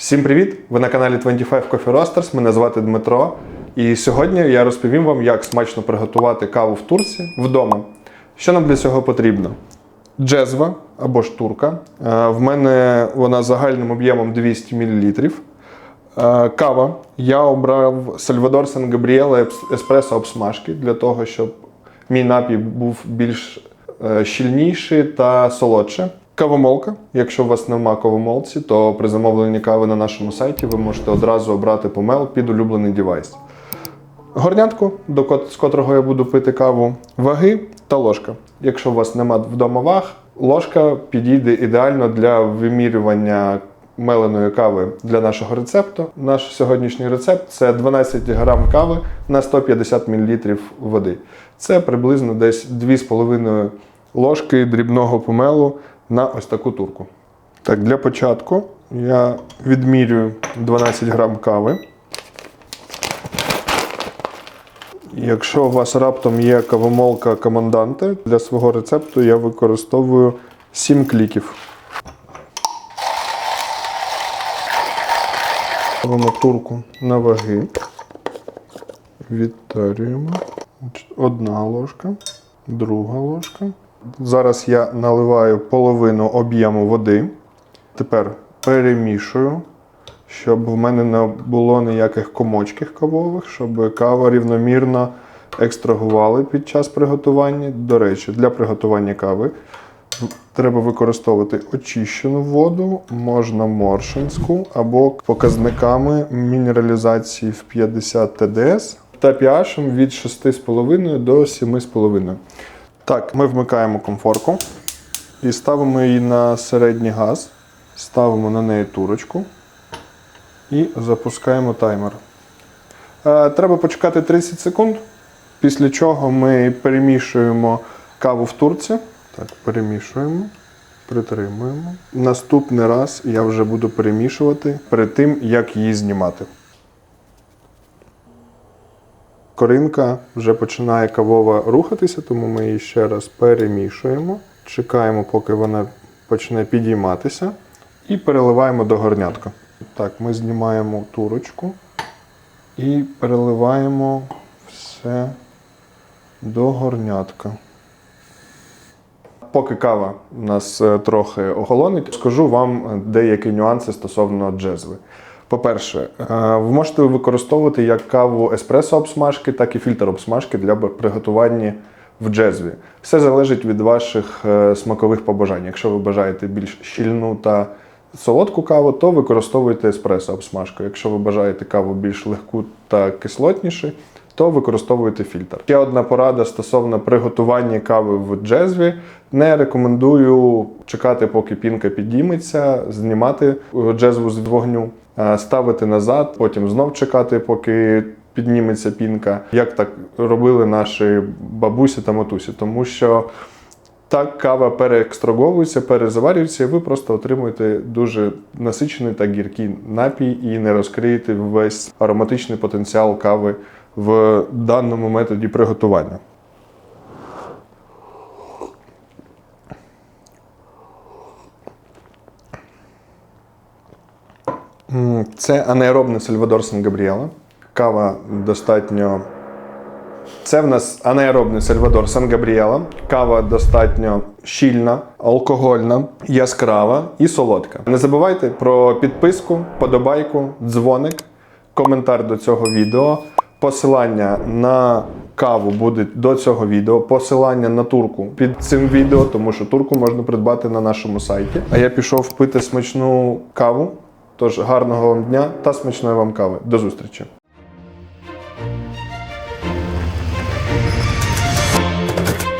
Всім привіт! Ви на каналі 25 Coffee Roasters. Мене звати Дмитро. І сьогодні я розповім вам, як смачно приготувати каву в турці вдома. Що нам для цього потрібно? Джезва або турка. Е, В мене вона загальним об'ємом 200 мл. Е, Кава. Я обрав Сальвадор Сан Габріеле еспресо обсмажки для того, щоб мій напій був більш е, щільніший та солодше. Кавомолка. Якщо у вас нема кавомолці, то при замовленні кави на нашому сайті ви можете одразу обрати помел під улюблений девайс. Горнятку, з котрого я буду пити каву, ваги та ложка. Якщо у вас нема вдома ваг, ложка підійде ідеально для вимірювання меленої кави для нашого рецепту. Наш сьогоднішній рецепт це 12 грам кави на 150 мл води. Це приблизно десь 2,5 ложки дрібного помелу на ось таку турку. Так, для початку я відмірюю 12 грам кави. Якщо у вас раптом є кавомолка команданте, для свого рецепту я використовую 7 кліків. Ставимо турку на ваги. Відтарюємо. Одна ложка, друга ложка. Зараз я наливаю половину об'єму води. Тепер перемішую, щоб в мене не було ніяких комочків кавових, щоб кава рівномірно екстрагували під час приготування. До речі, для приготування кави треба використовувати очищену воду, можна моршинську або показниками мінералізації в 50 ТДС та pH від 6,5 до 7,5. Так, ми вмикаємо комфорку і ставимо її на середній газ, ставимо на неї турочку і запускаємо таймер. Е, Треба почекати 30 секунд, після чого ми перемішуємо каву в турці. Так, перемішуємо, притримуємо. Наступний раз я вже буду перемішувати перед тим, як її знімати. Коринка вже починає кавова рухатися, тому ми її ще раз перемішуємо. Чекаємо, поки вона почне підійматися, і переливаємо до горнятка. Так, ми знімаємо турочку і переливаємо все до горнятка. Поки кава у нас е, трохи охолонить, скажу вам е, деякі нюанси стосовно джезви. По-перше, е, ви можете використовувати як каву еспресо обсмажки, так і фільтр обсмажки для приготування в джезві. Все залежить від ваших е, смакових побажань. Якщо ви бажаєте більш щільну та солодку каву, то використовуйте еспресо обсмажку. Якщо ви бажаєте каву більш легку та кислотнішу, то використовуйте фільтр. Ще одна порада стосовно приготування кави в джезві. Не рекомендую чекати, поки пінка підійметься, знімати е, джезву з вогню, ставити назад, потім знов чекати, поки підніметься пінка, як так робили наші бабусі та матусі, тому що. Так, кава переекстраговується, перезаварюється, і ви просто отримуєте дуже насичений та гіркий напій і не розкриєте весь ароматичний потенціал кави в даному методі приготування. Це анаеробний Сальвадор Сан Габріела. Кава достатньо це в нас анаеробний Сальвадор Сан Габріела. Кава достатньо щільна, алкогольна, яскрава і солодка. Не забувайте про підписку, подобайку, дзвоник, коментар до цього відео. Посилання на каву буде до цього відео. Посилання на турку під цим відео, тому що турку можна придбати на нашому сайті. А я пішов пити смачну каву. Тож гарного вам дня та смачної вам кави. До зустрічі!